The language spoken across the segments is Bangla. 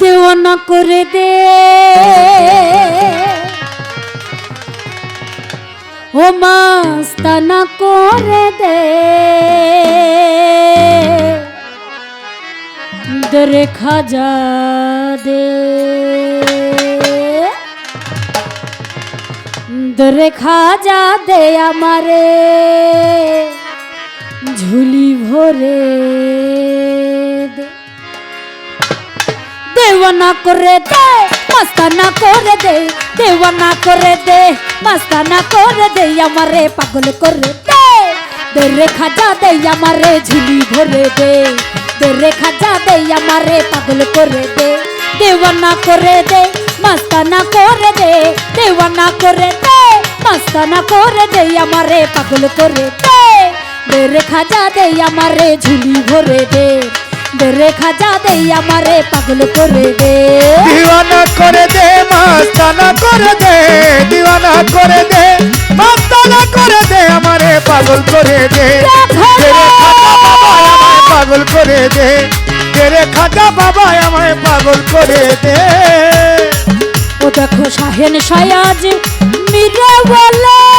দেওয়ানা করে দে। ও মাস্তানা করে দে। দরে খাজা দে। দরে খাজা দে আমারে। ঝুলি ভরে দেওয়ানা করে দে, মাস্তানা করে দে, দেওয়ানা করে দে, মাস্তানা করে দে, আমারে পাগল করে দে। দে খাজা দে, আমারে ঝুলি ভরে দে। দে খাজা দে, আমারে পাগল করে দে। দেওয়ানা করে দে, মাস্তানা করে দে, দেওয়ানা করে দে, মাস্তানা করে দে, আমারে পাগল করে দে। দে খাজা দে, আমারে ঝুলি ভরে দে। দে খাজা দে আমারে পাগল করে দে। দিওয়ানা করে দে মাস্তানা করে দে দিওয়ানা করে দে মাস্তানা করে দে আমারে পাগল করে দে। খাজা বাবা আমায় পাগল করে দে তেরে খাজা বাবা আমায় পাগল করে দে। ও দেখো শাহেন সায়াজ মিরে বলে।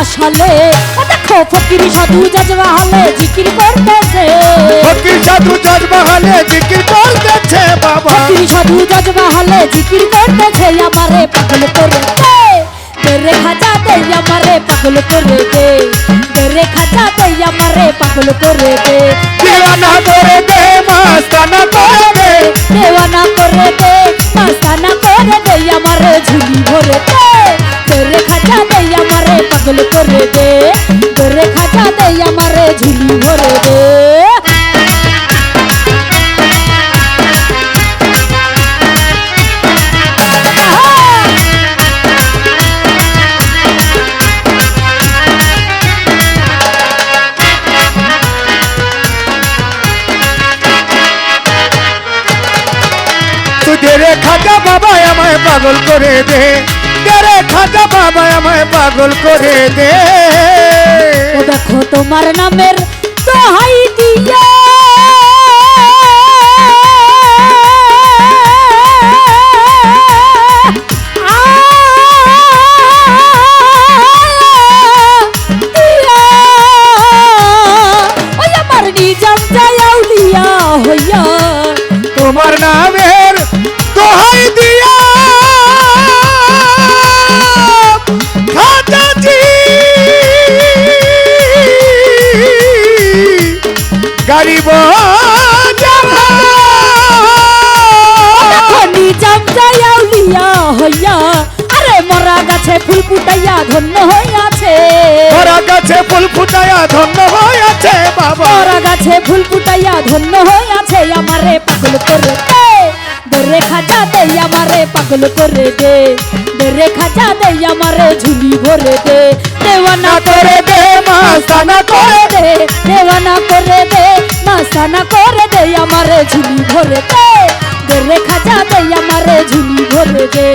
ভাসালে ও দেখো ফকির সাধু জাজবাহালে জিকির করতেছে। ফকির সাধু জজমহলে জিকির করতেছে বাবা। ফকির সাধু জাজবাহালে জিকির করতেছে আমারে পাগল করে দে তেরে খাজা দে আমারে পাগল করে দে তেরে খাজা দে আমারে পাগল করে দে দিওয়ানা করে দে মাস্তানা করে দে। দেওয়ানা করে দে মাস্তানা করে দে আমারে ঝুলি ভরে দে। পাগল করে দে। তেরে খাজা দে আমারে ঝুলি ভরে দে। খাজা বাবা আমায় পাগল করে দে। খাজা বাবা আমায় পাগল করে দে। ও দেখো তোমার নামের দোহাই দিয়া। তোমার নামের গরিব নিজাম জায়াউলিয়া হইয়া আরে মরা গাছে ফুল ফুটাইয়া ধন্য হইয়াছে। ওরা গাছে ফুল ফুটায়া ধন্য হয়েছে বাবা। মরা গাছে ফুল ফুটাইয়া ধন্য হইয়াছে আমারে পাগল করে দে। দরে খাজা দে আমারে পাগল করে দে। দরে খাজা দে আমারে ঝুলি ভরে দে। দেওয়ানা করে দে মাস্তানা করে দে। দেওয়ানা করে দে করে দে আমারে ঝুলি ভরে দে। দরে খাজা দে আমারে ঝুলি ভরে দে।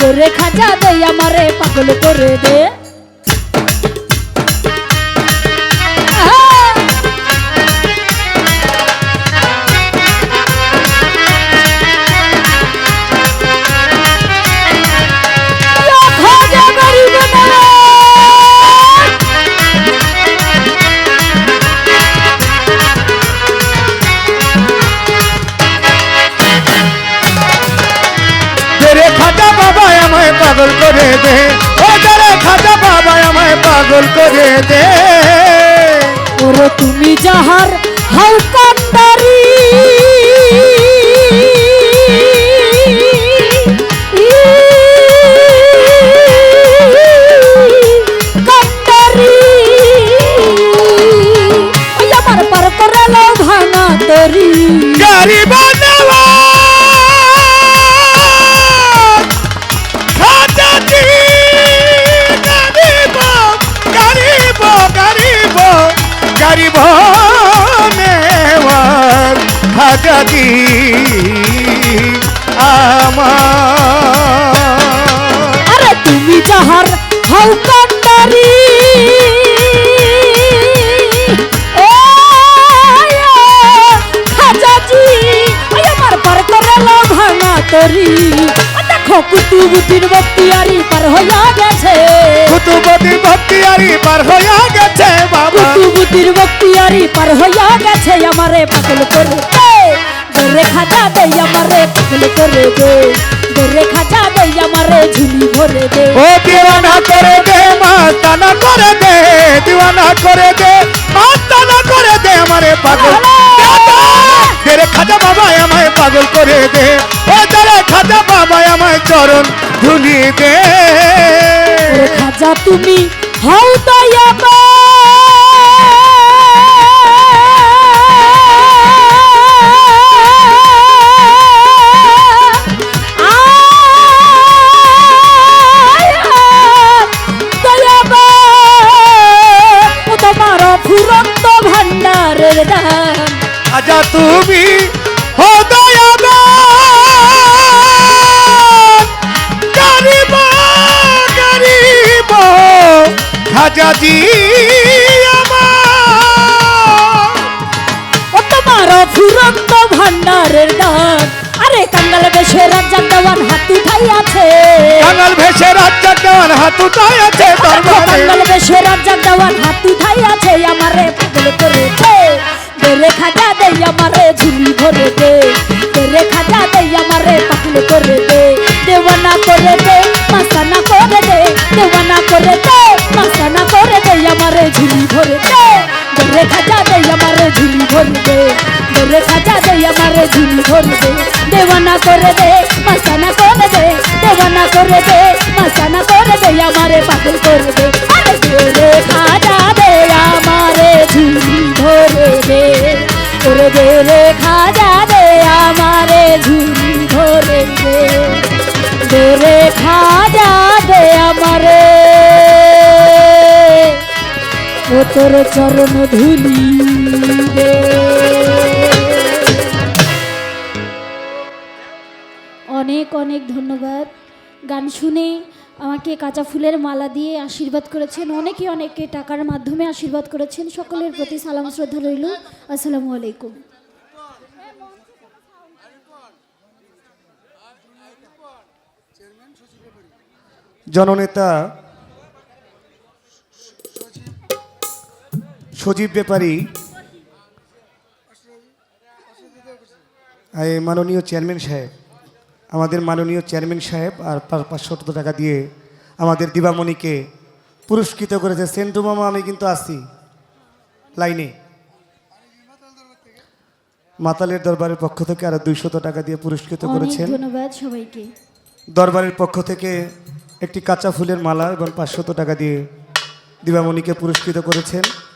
দরে খাজা দে আমারে পাগল করে দে। খাজা বাবা আমায় পাগল করে দে। ও যারা খাজা বাবা আমায় পাগল করে দে। ওরে তুমি যাহার হাউ গারিব নেওয়াজ খাজাজি আমার। তুমি যাহার হও কান্ডারি ও খাজাজি ওই আমার পার করে তরি। দেখো কুতুবুদ্দিন বক্তিয়ারি পার হইয়া গেছে। কুতুবতী ভক্তিয়ারি পার হইয়া গেছে বাবা। কুতুবুদ্দিন বক্তিয়ারি পার হইয়া গেছে আমারে পাগল করে দে দরে খাজা দে আমারে পাগল করে দে দরে খাজা দে আমারে ঝুলি ভরে দে। ও দিওয়ানা করে দে মাস্তানা করে দে দিওয়ানা করে দে মাস্তানা করে দে আমারে পাগল। তেরে খাজা বাবা আমায় পাগল করে দে। ও তেরে খাজা বাবা আমায় চরণ ধুলি দে। খাজা তুমি হও দয়াবা তুমি খাজাজি ও তোমার ফুরন্ত ভান্ডারের দান। আরে কাঙ্গাল বেশে রাজ্জাক দেওয়ান হাত উঠাইয়াছে কাঙাল ভেসে রাজ্জাক দেওয়ান হাত উঠায় আছে দরবারে কাঙ্গাল বেশে রাজ্জাক দেওয়ান হাত উঠাইয়াছে আমারে পাগল করে দে খাজা ঝুলি ভরে দে খাজা দে আমারে পাগল করে দে দেওয়ানা করে দে মাসানা করে দে দেওয়ানা করে দে মাসানা করে দে আমারে ঝুলি ভরে দে খাজা দে আমারে ঝুলি ভরে দে খাজা দে আমারে ঝুলি ভরে দে দেওয়ানা করে দে মাসানা করে দে তোর চরণ ধুলি অনেক অনেক ধন্যবাদ। গান শুনে আমাকে কাঁচা ফুলের মালা দিয়ে আশীর্বাদ করেছেন। অনেকে অনেকে টাকার মাধ্যমে আশীর্বাদ করেছেন। সকলের প্রতি সালাম, শ্রদ্ধা রইল। আসসালামু আলাইকুম। জননেতা সজীব ব্যাপারী। এই মাননীয় চেয়ারম্যান সাহেব আমাদের মাননীয় চেয়ারম্যান সাহেব আর পাঁচশো টাকা দিয়ে আমাদের দিবামণিকে পুরস্কৃত করেছে। সেন্টু মামা আমি কিন্তু আসি লাইনে। মাতালের দরবারের পক্ষ থেকে আরও দুইশত টাকা দিয়ে পুরস্কৃত করেছেন। ধন্যবাদ সবাইকে। দরবারের পক্ষ থেকে একটি কাঁচা ফুলের মালা এবং পাঁচশত টাকা দিয়ে দিবামণিকে পুরস্কৃত করেছেন।